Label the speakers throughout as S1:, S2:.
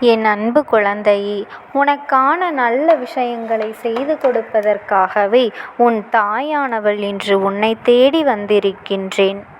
S1: என் அன்பு குழந்தையே உனக்கான நல்ல விஷயங்களை செய்து கொடுப்பதற்காகவே உன் தாயானவள் இன்று உன்னை தேடி வந்திருக்கின்றேன்.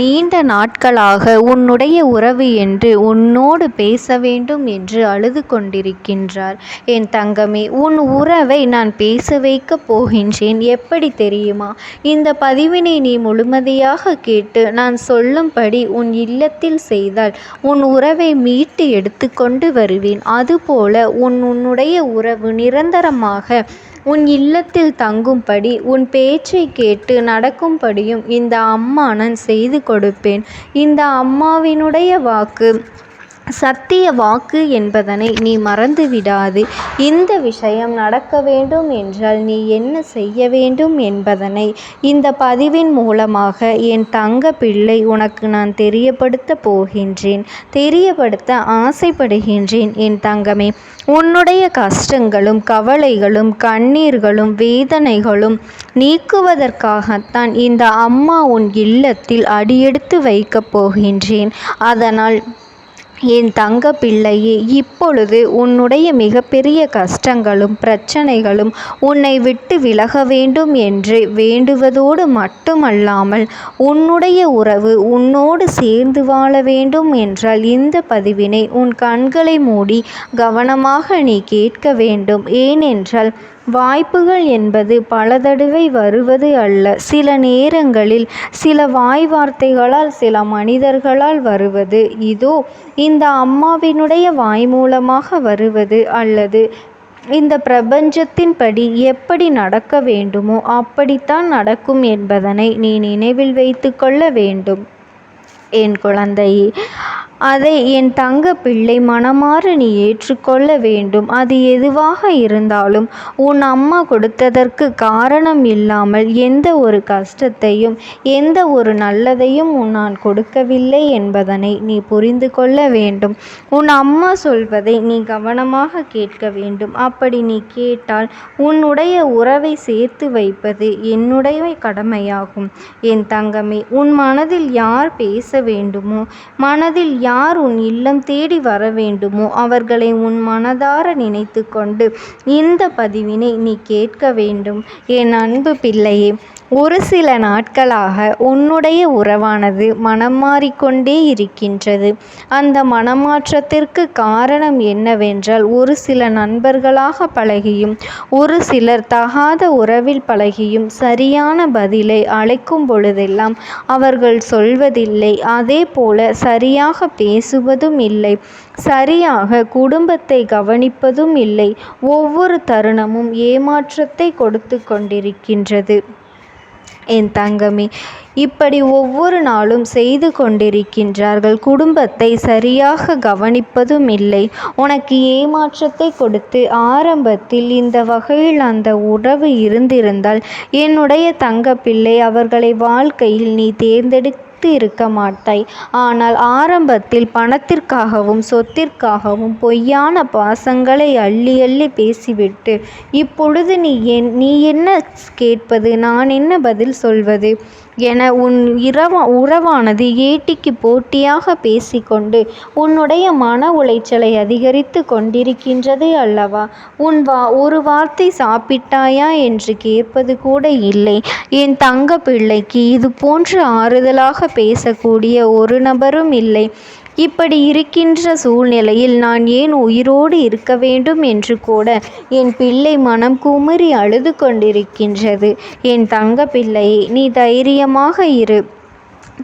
S1: நீண்ட நாட்களாக உன்னுடைய உறவு என்று உன்னோடு பேச வேண்டும் என்று அழுது கொண்டிருக்கின்றார். என் தங்கமே உன் உறவை நான் பேச வைக்கப் போகின்றேன். எப்படி தெரியுமா? இந்த பதிவினை நீ முழுமதியாக கேட்டு நான் சொல்லும்படி உன் இல்லத்தில் செய்தால் உன் உறவை மீட்டு எடுத்துக்கொண்டு வருவேன். அதுபோல உன் உன்னுடைய உறவு நிரந்தரமாக உன் இல்லத்தில் தங்கும்படி உன் பேச்சை கேட்டு நடக்கும்படியும் இந்த அம்மா நான் செய்து கொடுப்பேன். இந்த அம்மாவினுடைய வாக்கு சத்திய வாக்கு என்பதனை நீ மறந்து விடாது இந்த விஷயம் நடக்க வேண்டும் என்றால் நீ என்ன செய்ய வேண்டும் என்பதனை இந்த பதிவின் மூலமாக என் தங்க பிள்ளை உனக்கு நான் தெரியப்படுத்த போகின்றேன். தெரியப்படுத்த ஆசைப்படுகின்றேன் என் தங்கமே. உன்னுடைய கஷ்டங்களும் கவலைகளும் கண்ணீர்களும் வேதனைகளும் நீக்குவதற்காகத்தான் இந்த அம்மா உன் இல்லத்தில் அடியெடுத்து வைக்கப் போகின்றேன். அதனால் என் தங்க பிள்ளையே இப்பொழுது உன்னுடைய மிகப்பெரிய கஷ்டங்களும் பிரச்சனைகளும் உன்னை விட்டு விலக வேண்டும் என்று வேண்டுவதோடு மட்டுமல்லாமல் உன்னுடைய உறவு உன்னோடு சேர்ந்து வாழ வேண்டும் என்றால் இந்த பதிவினை உன் கண்களை மூடி கவனமாக நீ கேட்க வேண்டும். ஏனென்றால் வாய்ப்புகள் என்பது பல தடவை வருவது அல்ல. சில நேரங்களில் சில வாய் வார்த்தைகளால் சில மனிதர்களால் வருவது. இதோ இந்த அம்மாவினுடைய வாய் மூலமாக வருவது அல்லது இந்த பிரபஞ்சத்தின்படி எப்படி நடக்க வேண்டுமோ அப்படித்தான் நடக்கும் என்பதனை நீ நினைவில் வைத்து கொள்ள வேண்டும். என் குழந்தையே அதை என் தங்க பிள்ளை மனமாற நீ ஏற்றுக்கொள்ள வேண்டும். அது எதுவாக இருந்தாலும் உன் அம்மா கொடுத்ததற்கு காரணம் இல்லாமல் எந்த ஒரு கஷ்டத்தையும் எந்த ஒரு நல்லதையும் நான் கொடுக்கவில்லை என்பதனை நீ புரிந்து கொள்ள வேண்டும். உன் அம்மா சொல்வதை நீ கவனமாக கேட்க வேண்டும். அப்படி நீ கேட்டால் உன்னுடைய உறவை சேர்த்து வைப்பது என்னுடைய கடமையாகும். என் தங்கமே உன் மனதில் யார் பேச வேண்டுமோ மனதில் யார் யார் உன் இல்லம் தேடி வர வேண்டுமோ அவர்களை உன் மனதார நினைத்து கொண்டு இந்த பதிவினை நீ கேட்க வேண்டும். என் அன்பு பிள்ளையே ஒரு சில நாட்களாக உன்னுடைய உறவானது மனம் மாறிக்கொண்டே இருக்கின்றது. அந்த மனமாற்றத்திற்கு காரணம் என்னவென்றால் ஒரு சில நண்பர்களாக பழகியும் ஒரு சிலர் தகாத உறவில் பழகியும் சரியான பதிலை அழைக்கும் பொழுதெல்லாம் அவர்கள் சொல்வதில்லை. அதே போல சரியாக பேசுவதும் இல்லை. சரியாக குடும்பத்தை கவனிப்பதும் இல்லை. ஒவ்வொரு தருணமும் ஏமாற்றத்தை கொடுத்து கொண்டிருக்கின்றது. என் தங்கமே இப்படி ஒவ்வொரு நாளும் செய்து கொண்டிருக்கின்றார்கள். குடும்பத்தை சரியாக கவனிப்பதும் இல்லை. உனக்கு ஏமாற்றத்தை கொடுத்து ஆரம்பத்தில் இந்த வகையில் அந்த உறவு இருந்திருந்தால் என்னுடைய தங்கப்பிள்ளை அவர்களை வாழ்க்கையில் நீ தேர்ந்தெடுக்க இருக்க மாட்டாய். ஆனால் ஆரம்பத்தில் பணத்திற்காகவும் சொத்திற்காகவும் பொய்யான பாசங்களை அள்ளி அள்ளி பேசிவிட்டு இப்பொழுது நீ என் நீ என்ன கேட்பது நான் என்ன பதில் சொல்வது? என உன் இரவா உறவானது ஏட்டிக்கு போட்டியாக பேசிக்கொண்டு உன்னுடைய மன உளைச்சலை அதிகரித்து கொண்டிருக்கின்றது அல்லவா? உன் வா ஒரு வார்த்தை சாப்பிட்டாயா என்று கேட்பது கூட இல்லை. என் தங்க பிள்ளைக்கு இது போன்று ஆறுதலாக பேசக்கூடிய ஒரு நபரும் இல்லை. இப்படி இருக்கின்ற சூழ்நிலையில் நான் ஏன் உயிரோடு இருக்க வேண்டும் என்று கூட என் பிள்ளை மனம் குமுறி அழுது கொண்டிருக்கின்றது. என் தங்க பிள்ளையே நீ தைரியமாக இரு.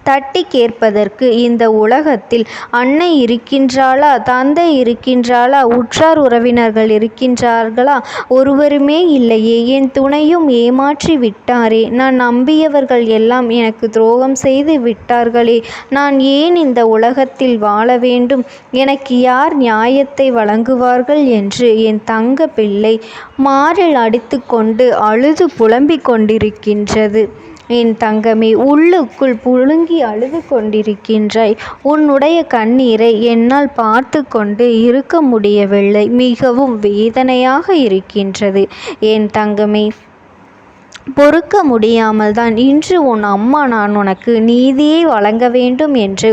S1: தட்டி கேட்பதற்கு இந்த உலகத்தில் அன்னை இருக்கின்றாளா தந்தை இருக்கின்றாளா உற்றார் உறவினர்கள் இருக்கின்றார்களா? ஒருவருமே இல்லையே என் துணையும் ஏமாற்றி விட்டாரே. நான் நம்பியவர்கள் எல்லாம் எனக்கு துரோகம் செய்து விட்டார்களே. நான் ஏன் இந்த உலகத்தில் வாழ வேண்டும்? எனக்கு யார் நியாயத்தை வழங்குவார்கள் என்று என் தங்க பிள்ளை மாறில் அடித்துக்கொண்டு அழுது புலம்பிக் கொண்டிருக்கின்றது. என் தங்கமே உள்ளுக்குள் புழுங்கி அழுது கொண்டிருக்கின்றாய் உன்னுடைய கண்ணீரை என்னால் பார்த்து கொண்டு இருக்க முடியவில்லை. மிகவும் வேதனையாக இருக்கின்றது. என் தங்கமே பொறுக்க முடியாமல் தான் இன்று உன் அம்மா நான் உனக்கு நீதியை வழங்க வேண்டும் என்று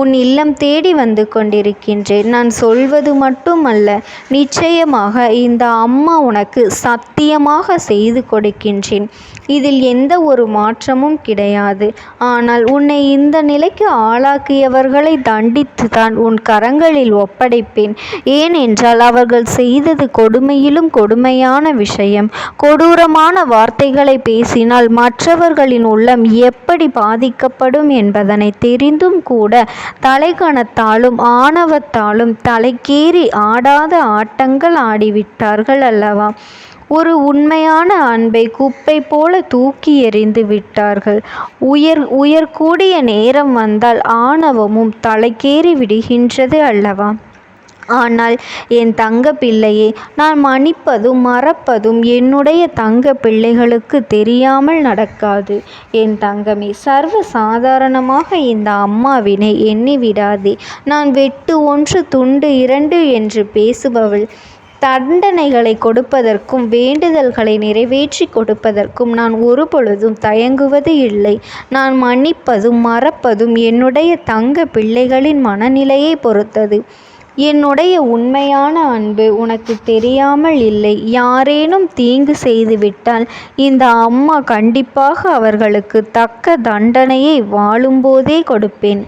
S1: உன் இல்லம் தேடி வந்து கொண்டிருக்கின்றேன். நான் சொல்வது மட்டுமல்ல நிச்சயமாக இந்த அம்மா உனக்கு சத்தியமாக செய்து கொடுக்கின்றேன். இதில் எந்த ஒரு மாற்றமும் கிடையாது. ஆனால் உன்னை இந்த நிலைக்கு ஆளாக்கியவர்களை தண்டித்து தான் உன் கரங்களில் ஒப்படைப்பேன். ஏனென்றால் அவர்கள் செய்தது கொடுமையிலும் கொடுமையான விஷயம். கொடூரமான வார்த்தைகள் பேசினால் மற்றவர்களின் உள்ளம் எப்படி பாதிக்கப்படும் என்பதனை தெரிந்தும் கூட தலைகணத்தாலும் ஆணவத்தாலும் தலைக்கேறி ஆடாத ஆட்டங்கள் ஆடிவிட்டார்கள் அல்லவா? ஒரு உண்மையான அன்பை குப்பை போல தூக்கி எறிந்து விட்டார்கள். உயர் உயர்கூடிய நேரம் வந்தால் ஆணவமும் தலைக்கேறி விடுகின்றது அல்லவா? ஆனால் என் தங்க பிள்ளையே நான் மன்னிப்பதும் மறப்பதும் என்னுடைய தங்க பிள்ளைகளுக்கு தெரியாமல் நடக்காது. என் தங்கமே சர்வ சாதாரணமாக இந்த அம்மாவினை எண்ணி விடாதே. நான் வெட்டு ஒன்று துண்டு இரண்டு என்று பேசுபவள். தண்டனைகளை கொடுப்பதற்கும் வேண்டுதல்களை நிறைவேற்றி கொடுப்பதற்கும் நான் ஒரு பொழுதும் தயங்குவது இல்லை. நான் மன்னிப்பதும் மறப்பதும் என்னுடைய தங்க பிள்ளைகளின் மனநிலையை பொறுத்தது. என்னுடைய உண்மையான அன்பு உனக்கு தெரியாமல் இல்லை. யாரேனும் தீங்கு செய்துவிட்டால் இந்த அம்மா கண்டிப்பாக அவர்களுக்கு தக்க தண்டனையை வாழும்போதே கொடுப்பேன்.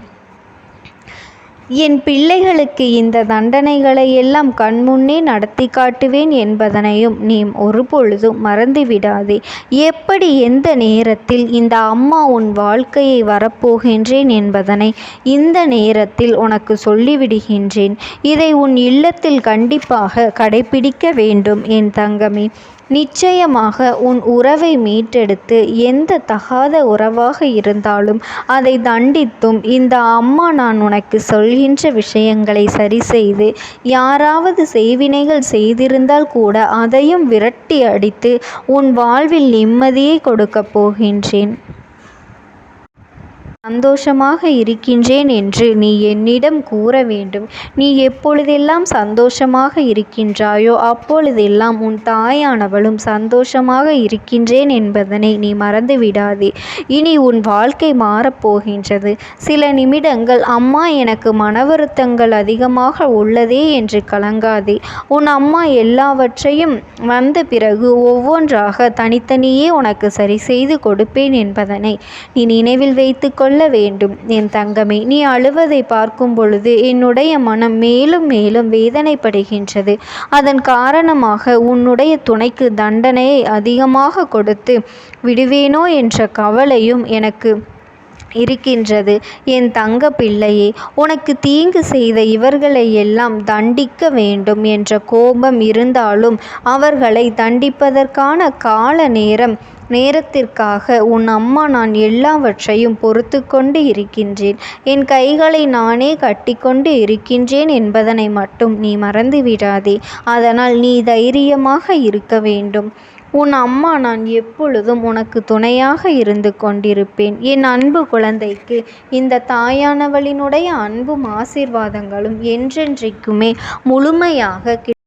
S1: என் பிள்ளைகளுக்கு இந்த தண்டனைகளை எல்லாம் கண்முன்னே நடத்தி காட்டுவேன் என்பதனையும் நீ ஒருபொழுதும் மறந்துவிடாதே. எப்படி எந்த நேரத்தில் இந்த அம்மா உன் வாழ்க்கையை வரப்போகின்றேன் என்பதனை இந்த நேரத்தில் உனக்கு சொல்லிவிடுகின்றேன். இதை உன் இல்லத்தில் கண்டிப்பாக கடைபிடிக்க வேண்டும் என் தங்கமே. நிச்சயமாக உன் உறவை மீட்டெடுத்து எந்த தகாத உறவாக இருந்தாலும் அதை தண்டித்தும் இந்த அம்மா நான் உனக்கு சொல்கின்ற விஷயங்களை சரி செய்து யாராவது செய்வினைகள் செய்திருந்தால் கூட அதையும் விரட்டி அடித்து உன் வாழ்வில் நிம்மதியை கொடுக்கப் போகின்றேன். சந்தோஷமாக இருக்கின்றேன் என்று நீ என்னிடம் கூற வேண்டும். நீ எப்பொழுதெல்லாம் சந்தோஷமாக இருக்கின்றாயோ அப்பொழுதெல்லாம் உன் தாயானவளும் சந்தோஷமாக இருக்கின்றேன் என்பதனை நீ மறந்து விடாதே இனி உன் வாழ்க்கை மாறப்போகின்றது. சில நிமிடங்கள் அம்மா எனக்கு மன வருத்தங்கள் அதிகமாக உள்ளதே என்று கலங்காதே. உன் அம்மா எல்லாவற்றையும் வந்த பிறகு ஒவ்வொன்றாக தனித்தனியே உனக்கு சரி செய்து கொடுப்பேன் என்பதனை நீ நினைவில் வைத்துக்கொள்ள சொல்ல வேண்டும். என் தங்கமே நீ அழுவதை பார்க்கும் பொழுது என்னுடைய மனம் மேலும் மேலும் வேதனைப்படுகின்றது. அதன் காரணமாக உன்னுடைய துணைக்கு தண்டனையை அதிகமாக கொடுத்து விடுவேனோ என்ற கவலையும் எனக்கு இருக்கின்றது. என் தங்க பிள்ளையே உனக்கு தீங்கு செய்த இவர்களை எல்லாம் தண்டிக்க வேண்டும் என்ற கோபம் இருந்தாலும் அவர்களை தண்டிப்பதற்கான கால நேரம் நேரத்திற்காக உன் அம்மா நான் எல்லாவற்றையும் பொறுத்து கொண்டு இருக்கின்றேன். என் கைகளை நானே கட்டிக்கொண்டு இருக்கின்றேன் என்பதனை மட்டும் நீ மறந்துவிடாதே. அதனால் நீ தைரியமாக இருக்க வேண்டும். உன் அம்மா நான் எப்பொழுதும் உனக்கு துணையாக இருந்து கொண்டிருப்பேன். என் அன்பு குழந்தைக்கு இந்த தாயானவளினுடைய அன்பும் ஆசீர்வாதங்களும் என்றென்றைக்குமே முழுமையாக